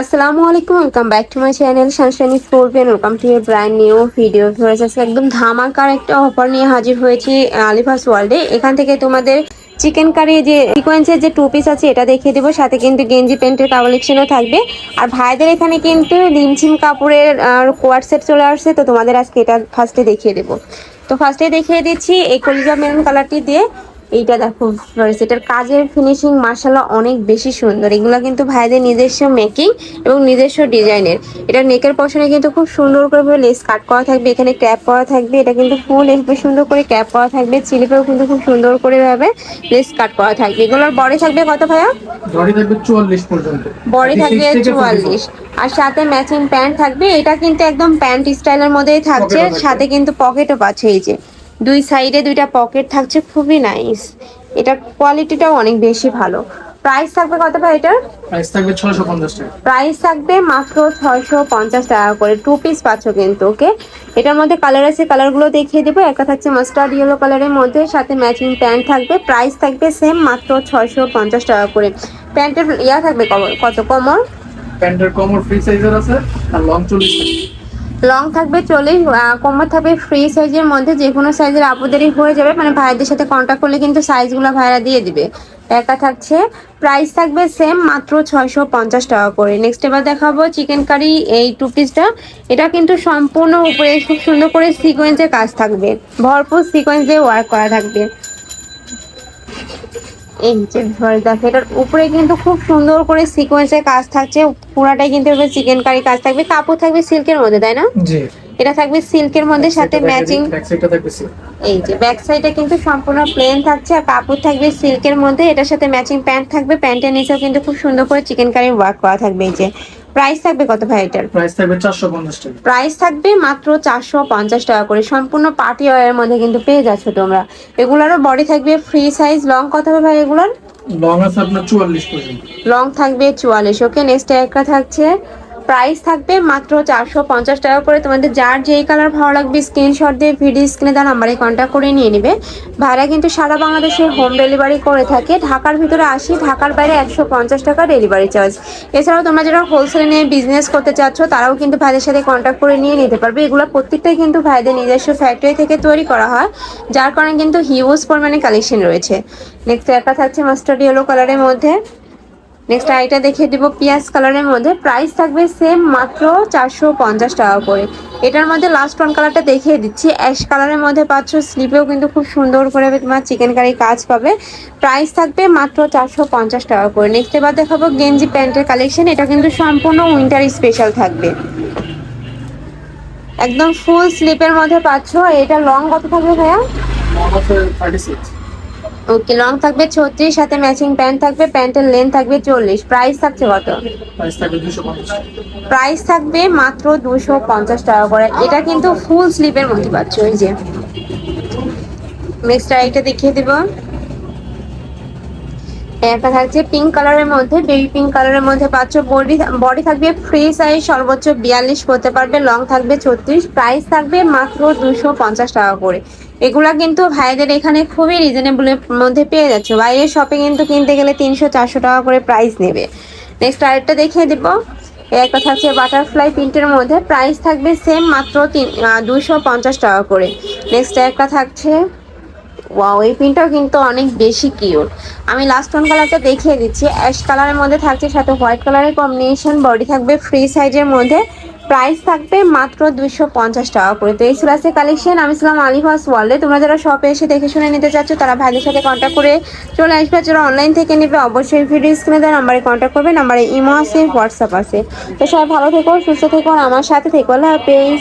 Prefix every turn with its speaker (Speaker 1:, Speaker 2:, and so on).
Speaker 1: আসসালামু আলাইকুম welcome back to my channel সানশানি scorpion welcome to a brand new video আজকে একদম ধামাকার একটা অফার নিয়ে হাজির হয়েছি আলিফাস ওয়ার্ল্ডে এখান থেকে তোমাদের চিকেন কারি যে সিকোয়েন্সের যে টু পিস আছে, এটা দেখিয়ে দেবো। সাথে কিন্তু গেঞ্জি প্যান্টের কালেকশনও থাকবে। আর ভাইদের এখানে কিন্তু রিমঝিম কাপড়ের কোয়ার সেট চলে আসছে। তো তোমাদের আজকে এটা ফার্স্টে দেখিয়ে দেবো। তো ফার্স্টে দেখিয়ে দিচ্ছি এই কলিজা মেরুন কালারটি দিয়ে। এইটা দেখো ফ্লোরেস এটার কাজের ফিনিশিং মার্শাল্লাহ অনেক বেশি সুন্দর। এগুলো কিন্তু ভাইদের নিজস্ব মেকিং এবং নিজস্ব ডিজাইনের এটা নেকের পশনে কিন্তু খুব সুন্দর করে লেস কাট করা থাকবে এখানে ক্যাপ করা থাকবে এটা কিন্তু ফুল এভাবে সুন্দর করে ক্যাপ করা থাকবে চিলিপেও কিন্তু খুব সুন্দর করে ভাবে লেস কাট করা থাকবে। এগুলোর বডি থাকবে কত ভাইয়া?
Speaker 2: বডি থাকবে চুয়াল্লিশ পর্যন্ত।
Speaker 1: বডি থাকবে
Speaker 2: 36
Speaker 1: আর সাথে ম্যাচিং প্যান্ট থাকবে এটা কিন্তু একদম প্যান্ট স্টাইলের মধ্যেই থাকছে সাথে কিন্তু পকেটও পাচ্ছে এই যে। দুই সাইডে দুইটা পকেট থাকছে খুবই নাইস এটার কোয়ালিটিটাও অনেক বেশি ভালো। প্রাইস থাকবে কত ভাই এটার?
Speaker 2: প্রাইস থাকবে ছয়শো পঞ্চাশ টাকা।
Speaker 1: প্রাইস থাকবে মাত্র ছয়শো পঞ্চাশ টাকা করে। টু পিস পাচ্ছ কিন্তু ওকে এটার মধ্যে কালার আছে কালারগুলো দেখিয়ে দেবো। একটা থাকছে মাস্টার্ড ইয়েলো কালারের মধ্যে সাথে ম্যাচিং প্যান্ট থাকবে। প্রাইস থাকবে সেম মাত্র ছয়শো পঞ্চাশ টাকা করে। প্যান্টের ইয়া থাকবে কত? কমর
Speaker 2: প্যান্টের কমর ফ্রি সাইজের আছে আর লং চল্লিশ টাকা।
Speaker 1: লং থাকবে, চল্লিশ কোমর থাকবে ফ্রি সাইজের মধ্যে যে কোনো সাইজের আপুদেরই হয়ে যাবে মানে ভাইদের সাথে কন্ট্যাক্ট করলে কিন্তু সাইজগুলো ভাইরা দিয়ে দিবে। একা থাকছে প্রাইস থাকবে সেম মাত্র ছয়শো পঞ্চাশ টাকা করে। নেক্সট এবার দেখাবো চিকেন কারি এই টু পিসটা এটা কিন্তু সম্পূর্ণ উপরে খুব সুন্দর করে সিকোয়েন্সের কাজ থাকবে। ভরপুর সিকোয়েন্স দিয়ে ওয়ার্ক করা থাকবে। এই যে দেখো, এটার উপরে কিন্তু খুব সুন্দর করে সিকোয়েন্সের কাজ থাকছে। পুরাটাই কিন্তু চিকেন কারি কাজ থাকবে। কাপড় থাকবে সিল্কের মধ্যে, তাই না?
Speaker 2: জি।
Speaker 1: এটা থাকবে সিল্কের মধ্যে সাথে ম্যাচিং। এই যে ব্যাক সাইডে কিন্তু সম্পূর্ণ প্লেন থাকছে আর কাপড় থাকবে সিল্কের মধ্যে। এটার সাথে ম্যাচিং প্যান্ট থাকবে প্যান্টের নিচেও কিন্তু খুব সুন্দর করে চিকেন কারি ওয়ার্ক করা থাকবে এই যে। প্রাইস থাকবে কত ভাই এটার?
Speaker 2: প্রাইস থাকবে চারশো পঞ্চাশ টাকা।
Speaker 1: প্রাইস থাকবে মাত্র চারশো পঞ্চাশ টাকা করে। সম্পূর্ণ পার্টি ওয়ারের মধ্যে কিন্তু পেয়ে যাচ্ছ তোমরা। এগুলারও বডি থাকবে ফ্রি সাইজ লং কত হবে ভাই এগুলোর?
Speaker 2: লং আছে আপনার চুয়াল্লিশ পর্যন্ত।
Speaker 1: লং থাকবে চুয়াল্লিশ। ওকে নেক্সট একটা থাকছে প্রাইস থাকবে মাত্র চারশো পঞ্চাশ টাকা করে। তোমাদের যার যেই কালার ভালো লাগবে স্ক্রিনশট দিয়ে ভিডিও স্ক্রিনে দেওয়া নাম্বারে কন্ট্যাক্ট করে নিয়ে নেবে। ভাড়া কিন্তু সারা বাংলাদেশে হোম ডেলিভারি করে থাকে। ঢাকার ভিতরে আসি, ঢাকার বাইরে একশো পঞ্চাশ টাকা ডেলিভারি চার্জ এছাড়াও তোমরা যারা হোলসেলে নিয়ে বিজনেস করতে চাচ্ছ, তারাও কিন্তু ভাইদের সাথে কন্ট্যাক্ট করে নিয়ে নিতে পারবে। এগুলো প্রত্যেকটাই কিন্তু ভাইদের নিজস্ব ফ্যাক্টরি থেকে তৈরি করা হয়, যার কারণে কিন্তু হিউজ পরিমাণে কালেকশন রয়েছে। নেক্সট একটা থাকছে মাস্টার্ড ইয়েলো কালারের মধ্যে। নেক্সট আইটা দেখিয়ে দিব পিয়াজ কালারের মধ্যে। প্রাইস থাকবে সেম মাত্র চারশো পঞ্চাশ টাকা করে। এটার মধ্যে লাস্ট ওয়ান কালারটা দেখিয়ে দিচ্ছি। অ্যাশ কালারের মধ্যে পাচ্ছ স্লিপেও কিন্তু খুব সুন্দর করে তোমার চিকেন কারি কাজ পাবে। প্রাইস থাকবে মাত্র চারশো পঞ্চাশ টাকা করে। নেক্সট এবার দেখাবো গেঞ্জি প্যান্টের কালেকশন এটা কিন্তু সম্পূর্ণ উইন্টার স্পেশাল থাকবে। একদম ফুল স্লিপের মধ্যে পাচ্ছ। এটা লং কত থাকবে ভাইয়া? ওকে লং থাকবে ছত্রিশ সাথে ম্যাচিং প্যান্ট থাকবে প্যান্টের লেন্থ থাকবে চল্লিশ। প্রাইস থাকছে কত?
Speaker 2: প্রাইস থাকবে
Speaker 1: মাত্র দুশো পঞ্চাশ টাকা করে। এটা কিন্তু ফুল স্লিপের মধ্যে পাচ্ছ ওই যে। নেক্সট আরেকটা দেখিয়ে দিব। একটা থাকছে পিঙ্ক কালারের মধ্যে বেবি পিঙ্ক কালারের মধ্যে পাচ্ছ বডি বডি থাকবে ফ্রি সাইজ সর্বোচ্চ বিয়াল্লিশ করতে পারবে লং থাকবে ছত্রিশ প্রাইস থাকবে মাত্র দুশো পঞ্চাশ টাকা করে। এগুলা কিন্তু ভাইদের এখানে খুবই রিজনেবলের মধ্যে পেয়ে যাচ্ছ। বাইরের শপে কিন্তু কিনতে গেলে তিনশো চারশো টাকা করে প্রাইস নেবে। নেক্সট আরেকটা দেখিয়ে দিব। একটা থাকছে বাটারফ্লাই প্রিন্টের মধ্যে প্রাইস থাকবে সেম মাত্র তিন দুশো পঞ্চাশ টাকা করে। নেক্সট একটা থাকছে ওয়াও এই প্রিন্টটাও কিন্তু অনেক বেশি কিউট আমি লাস্ট ওয়ান কালারটা দেখিয়ে দিচ্ছি। অ্যাশ কালারের মধ্যে থাকছে সাথে হোয়াইট কালারের কম্বিনেশন বডি থাকবে ফ্রি সাইজের মধ্যে। প্রাইস থাকবে মাত্র দুইশো পঞ্চাশ টাকা করে। তো এই ছিল আজকে কালেকশন আমি ছিলাম আলিফাস ওয়ার্ল্ডে তোমরা যারা শপে এসে দেখে শুনে নিতে চাচ্ছ, তারা ভাইদের সাথে কন্ট্যাক্ট করে চলে আসবে। যারা অনলাইন থেকে নেবে, অবশ্যই ভিডিও স্ক্রিনে দেওয়া নাম্বারে কন্ট্যাক্ট করবে। নাম্বারে ইমো আছে হোয়াটসঅ্যাপ আছে। তো সবাই ভালো থেকো, সুস্থ থেকো আমার সাথে থেকো। আল্লাহ হাফেজ।